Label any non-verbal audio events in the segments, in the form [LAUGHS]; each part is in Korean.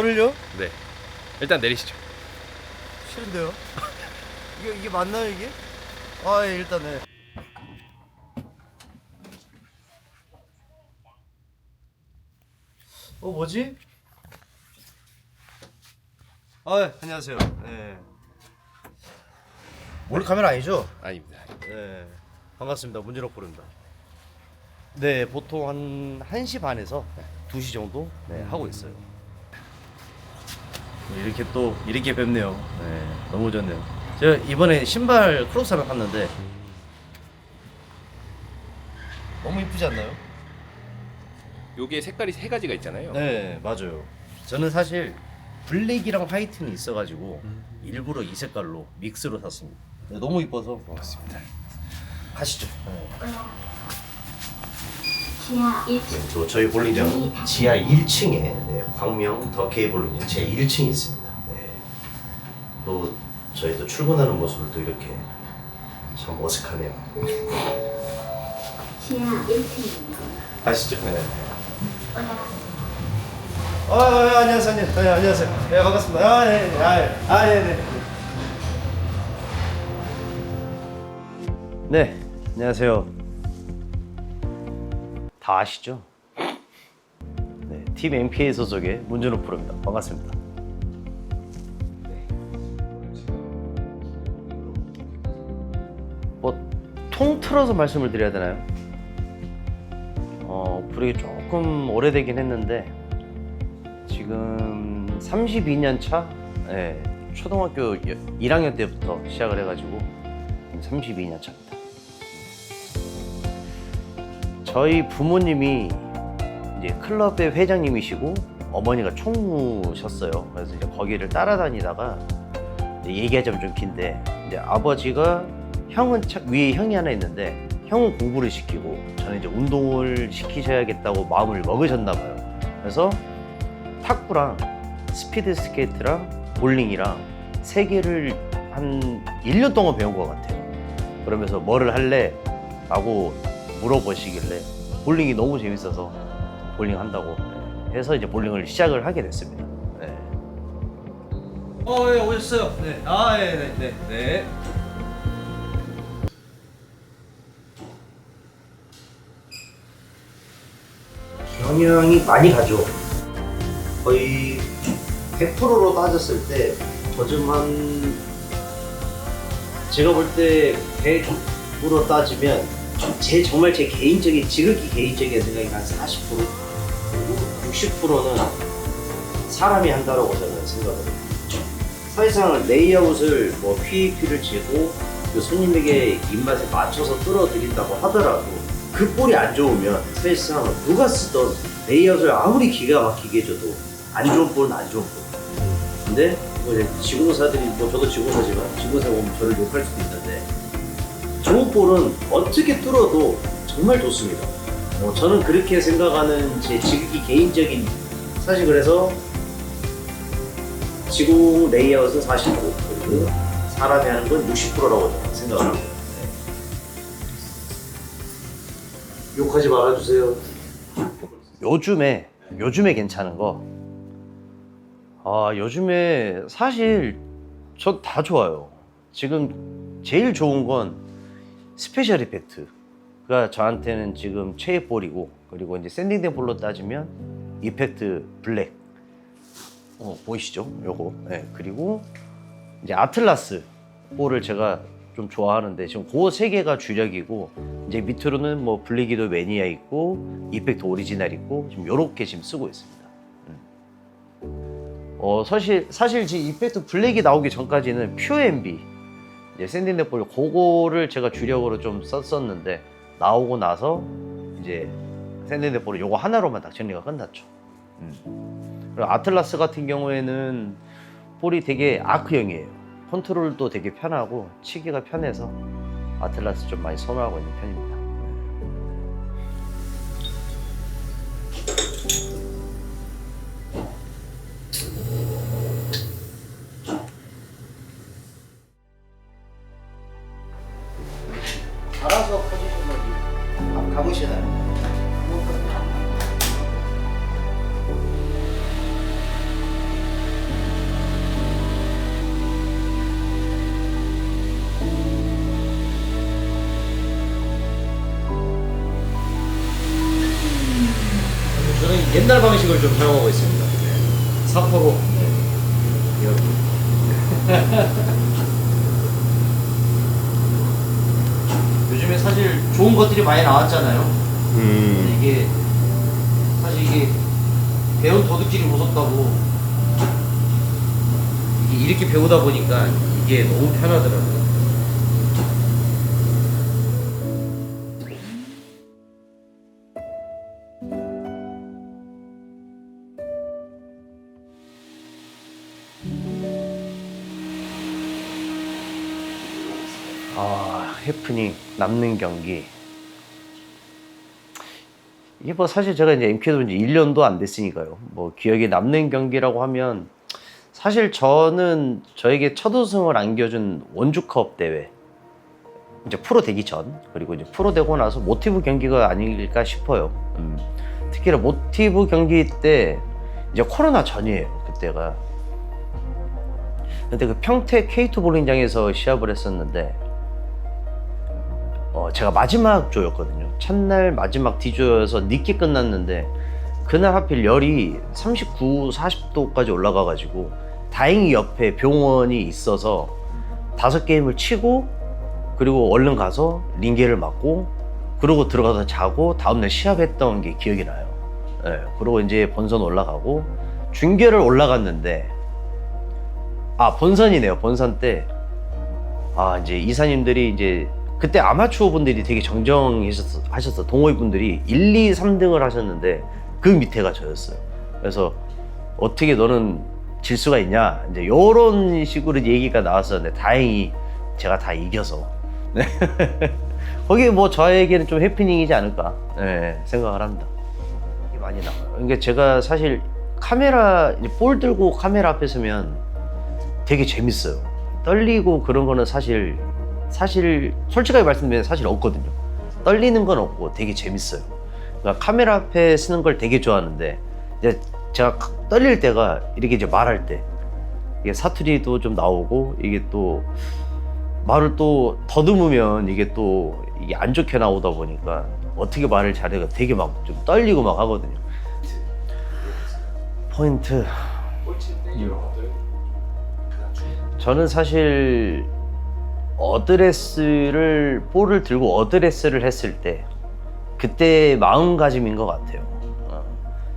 저를요? 네. 일단 내리시죠. 싫은데요? [LAUGHS] 이게 이게 맞나요 이게? 아 예, 일단 네. 어 뭐지? 아 예, 안녕하세요. 네. 몰래 카메라 아니죠? 아닙니다. 네. 반갑습니다. 문진옥 부릅니다. 네, 보통 한 1시 반에서 2시 정도 네, 하고 있어요. 이렇게 또 이렇게 뵙네요. 네, 너무 좋네요. 제가 이번에 신발 크록스 하나 샀는데 너무 이쁘지 않나요? 요게 색깔이 세 가지가 있잖아요. 네, 맞아요. 저는 사실 블랙이랑 화이트는 있어가지고 일부러 이 색깔로 믹스로 샀습니다. 네, 너무 이뻐서 맞습니다. 가시죠. 네. 지하 1층 네, 또 저희 볼링장 지하 1층에 네, 광명 더 케이 볼링장 지하 1층이 있습니다. 네. 또 저희 또 출근하는 모습을 또 이렇게 참 어색하네요. 지하 1층입니다. 가시죠. 네. 아, 아, 안녕하세요. 안녕. 네, 안녕하세요. 네, 반갑습니다. 아, 네. 아, 예. 아, 네, 네. 네, 안녕하세요. 다 아시죠? 네, 팀 MPA 소속의 문준호 프로입니다. 반갑습니다. 뭐 통틀어서 말씀을 드려야 되나요? 어, 브레이크 조금 오래되긴 했는데 지금 32년 차? 네, 초등학교 1학년 때부터 시작을 해가지고 32년 차입니다. 저희 부모님이 이제 클럽의 회장님이시고 어머니가 총무셨어요. 그래서 이제 거기를 따라다니다가 얘기하자면 좀 긴데 이제 아버지가 형은 차- 위에 형이 하나 있는데 형은 공부를 시키고 저는 이제 운동을 시키셔야겠다고 마음을 먹으셨나 봐요. 그래서 탁구랑 스피드 스케이트랑 볼링이랑 세 개를 한 1년 동안 배운 것 같아요. 그러면서 뭐를 할래? 라고 물어보시길래 볼링이 너무 재밌어서 볼링 한다고 네, 해서 이제 볼링을 시작을 하게 됐습니다. 네. 어, 예, 오셨어요. 네. 아, 예, 네, 네, 네. 영향이 많이 가죠. 거의 100%로 따졌을 때 거좀 한 제가 볼 때 100으로 따지면 제 정말 제 개인적인 지극히 개인적인 생각이 한 40% 그리고 60%는 사람이 한다라고 저는 생각을 해요. 사실상 레이아웃을 뭐 PAP를 재고 그 손님에게 입맛에 맞춰서 끌어들인다고 하더라도 그 볼이 안 좋으면 사실상 누가 쓰던 레이아웃을 아무리 기가 막히게 해줘도 안 좋은 볼은 안 좋은 볼. 근데 뭐 이제 지공사들이 뭐 저도 지공사지만 지공사 보면 저를 욕할 수도 있는데 좋은 볼은 어떻게 뚫어도 정말 좋습니다. 어, 저는 그렇게 생각하는 제 지극히 개인적인 사실 그래서 지공 레이아웃은 45 그리고 사람이 하는 건 60%라고 저는 생각을 합니다. 네. 욕하지 말아주세요. 요즘에 요즘에 괜찮은 거. 아 요즘에 사실 저 다 좋아요. 지금 제일 좋은 건 스페셜 이펙트 가 저한테는 지금 최애 볼이고 그리고 이제 샌딩된 볼로 따지면 이펙트 블랙 어, 보이시죠? 요거. 네. 그리고 이제 아틀라스 볼을 제가 좀 좋아하는데 지금 그 세 개가 주력이고 이제 밑으로는 뭐 블리기도 매니아 있고 이펙트 오리지널 있고 지금 요렇게 지금 쓰고 있습니다. 음. 어 사실 사실 지금 이펙트 블랙이 나오기 전까지는 퓨 MB 이제 샌딩 볼 그거를 제가 주력으로 좀 썼었는데 나오고 나서 이제 볼을 요거 하나로만 딱 정리가 끝났죠. 음. 그리고 아틀라스 같은 경우에는 볼이 되게 아크형이에요. 컨트롤도 되게 편하고 치기가 편해서 아틀라스 좀 많이 선호하고 있는 편입니다. 옛날 방식을 좀 사용하고 있습니다. 네. 사포로. 네. 요즘에 사실 좋은 것들이 많이 나왔잖아요. 근데 이게 사실 이게 배운 도둑질이 무섭다고 이게 이렇게 배우다 보니까 이게 너무 편하더라고요. 아, 해프닝 남는 경기. 이게 뭐 사실 제가 이제 MK도 이제 1년도 안 됐으니까요. 뭐 기억에 남는 경기라고 하면 사실 저는 저에게 첫 우승을 안겨준 원주컵 대회. 이제 프로 되기 전 그리고 이제 프로 되고 나서 모티브 경기가 아닐까 싶어요. 음. 특히나 모티브 경기 때 이제 코로나 전이에요. 그때가. 근데 그 평택 K2 볼링장에서 시합을 했었는데 어, 제가 마지막 조였거든요. 첫날 마지막 D조여서 늦게 끝났는데 그날 하필 열이 39, 40도까지 올라가가지고 다행히 옆에 병원이 있어서 다섯 게임을 치고 그리고 얼른 가서 링게를 맞고 그러고 들어가서 자고 다음날 시합했던 게 기억이 나요. 예, 그리고 이제 본선 올라가고 중계를 올라갔는데 아 본선이네요. 본선 때 아 이제 이사님들이 이제 그때 아마추어 분들이 되게 정정하셨어 하셨어 동호회 분들이 1, 2, 3등을 하셨는데 그 밑에가 저였어요. 그래서 어떻게 너는 질 수가 있냐 이제 요런 식으로 얘기가 나왔었는데 다행히 제가 다 이겨서 네. [LAUGHS] 거기 뭐 저에게는 좀 해피닝이지 않을까 네, 생각을 합니다. 많이 나와요. 그러니까 제가 사실 카메라 이제 볼 들고 카메라 앞에 서면 되게 재밌어요. 떨리고 그런 거는 사실 사실 솔직하게 말씀드리면 사실 없거든요. 떨리는 건 없고 되게 재밌어요. 그러니까 카메라 앞에 쓰는 걸 되게 좋아하는데 이제 제가 떨릴 때가 이렇게 이제 말할 때 이게 사투리도 좀 나오고 이게 또 말을 또 더듬으면 이게 또 이게 안 좋게 나오다 보니까 어떻게 말을 잘해가 되게 막 좀 떨리고 막 하거든요. 포인트 저는 사실 어드레스를 볼을 들고 어드레스를 했을 때 그때 마음가짐인 것 같아요. 어,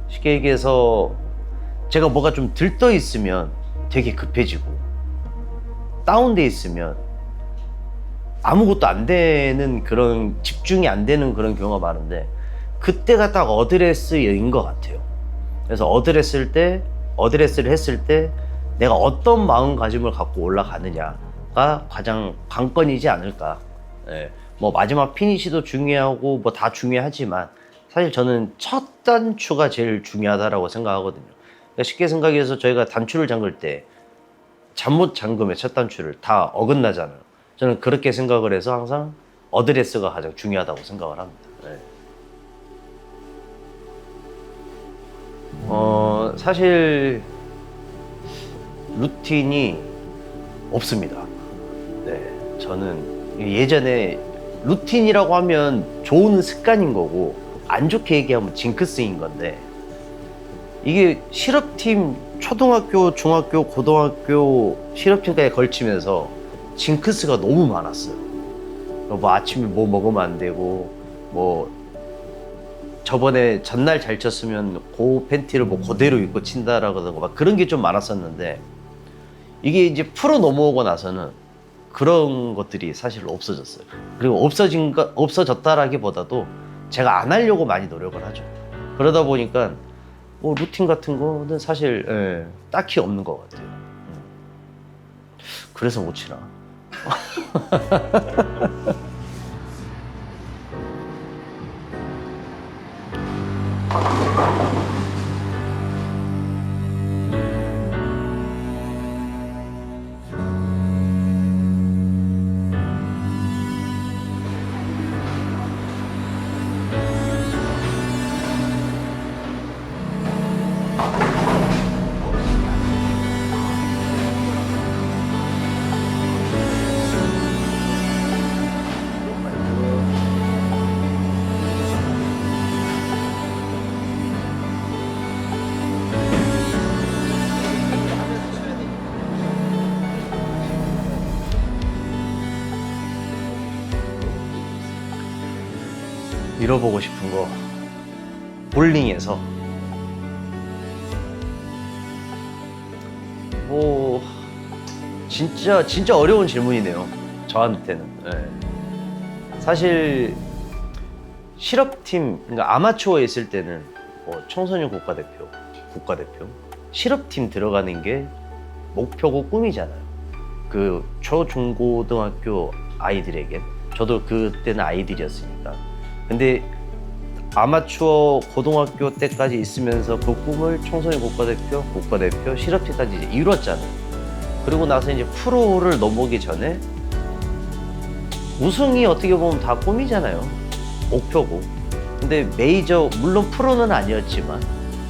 쉽게 얘기해서 제가 뭐가 좀 들떠 있으면 되게 급해지고 다운돼 있으면 아무것도 안 되는 그런 집중이 안 되는 그런 경우가 많은데 그때가 딱 어드레스인 것 같아요. 그래서 어드레스를 때 어드레스를 했을 때 내가 어떤 마음가짐을 갖고 올라가느냐 가 가장 관건이지 않을까. 예. 뭐 마지막 피니시도 중요하고 뭐 다 중요하지만 사실 저는 첫 단추가 제일 중요하다라고 생각하거든요. 그러니까 쉽게 생각해서 저희가 단추를 잠글 때 잘못 잠그면 첫 단추를 다 어긋나잖아요. 저는 그렇게 생각을 해서 항상 어드레스가 가장 중요하다고 생각을 합니다. 예. 어, 사실 루틴이 없습니다. 네, 저는 예전에 루틴이라고 하면 좋은 습관인 거고 안 좋게 얘기하면 징크스인 건데 이게 실업팀 초등학교, 중학교, 고등학교 실업팀까지 걸치면서 징크스가 너무 많았어요. 뭐 아침에 뭐 먹으면 안 되고 뭐 저번에 전날 잘 쳤으면 그 팬티를 뭐 그대로 입고 친다라든가 막 그런 게 좀 많았었는데 이게 이제 프로 넘어오고 나서는 그런 것들이 사실 없어졌어요. 그리고 없어진 거 없어졌다라기보다도 제가 안 하려고 많이 노력을 하죠. 그러다 보니까 뭐 루틴 같은 거는 사실 예, 딱히 없는 것 같아요. 음. 그래서 못 치나. [LAUGHS] 들어보고 싶은 거 볼링에서 뭐 진짜 진짜 어려운 질문이네요. 저한테는. 예. 사실 실업팀 그러니까 아마추어에 있을 때는 뭐 청소년 국가대표, 국가대표, 실업팀 들어가는 게 목표고 꿈이잖아요. 그 초중고등학교 아이들에게 저도 그때는 아이들이었으니까. 근데 아마추어 고등학교 때까지 있으면서 그 꿈을 청소년 국가대표, 국가대표, 실업팀까지 이제 이뤘잖아요. 그리고 나서 이제 프로를 넘어오기 전에 우승이 어떻게 보면 다 꿈이잖아요. 목표고. 근데 메이저, 물론 프로는 아니었지만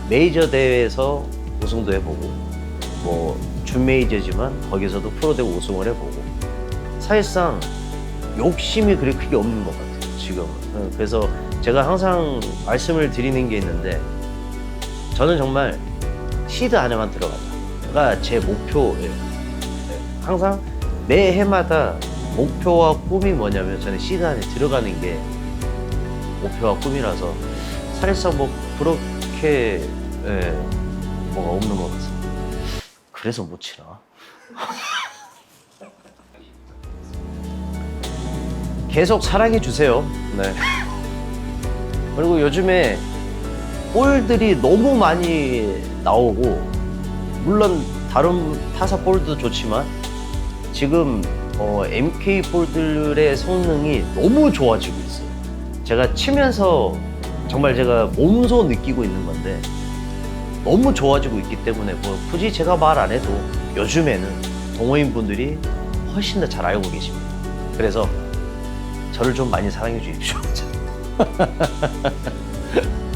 메이저 대회에서 우승도 해보고 뭐 준메이저지만 거기서도 프로 되고 우승을 해보고 사실상 욕심이 그리 크게 없는 것 같아요 지금은 어, 그래서 제가 항상 말씀을 드리는 게 있는데 저는 정말 시드 안에만 들어가자가 제 목표예요 네. 항상 매 해마다 목표와 꿈이 뭐냐면 저는 시드 안에 들어가는 게 목표와 꿈이라서 사실상 뭐 그렇게 예, 뭐가 없는 것 같습니다. 그래서 못 치나? [LAUGHS] 계속 사랑해 주세요. 네. 그리고 요즘에 볼들이 너무 많이 나오고 물론 다른 타사 볼도 좋지만 지금 어, MK 볼들의 성능이 너무 좋아지고 있어요. 제가 치면서 정말 제가 몸소 느끼고 있는 건데 너무 좋아지고 있기 때문에 뭐 굳이 제가 말 안 해도 요즘에는 동호인 분들이 훨씬 더 잘 알고 계십니다. 그래서 저를 좀 많이 사랑해 주십시오. [LAUGHS]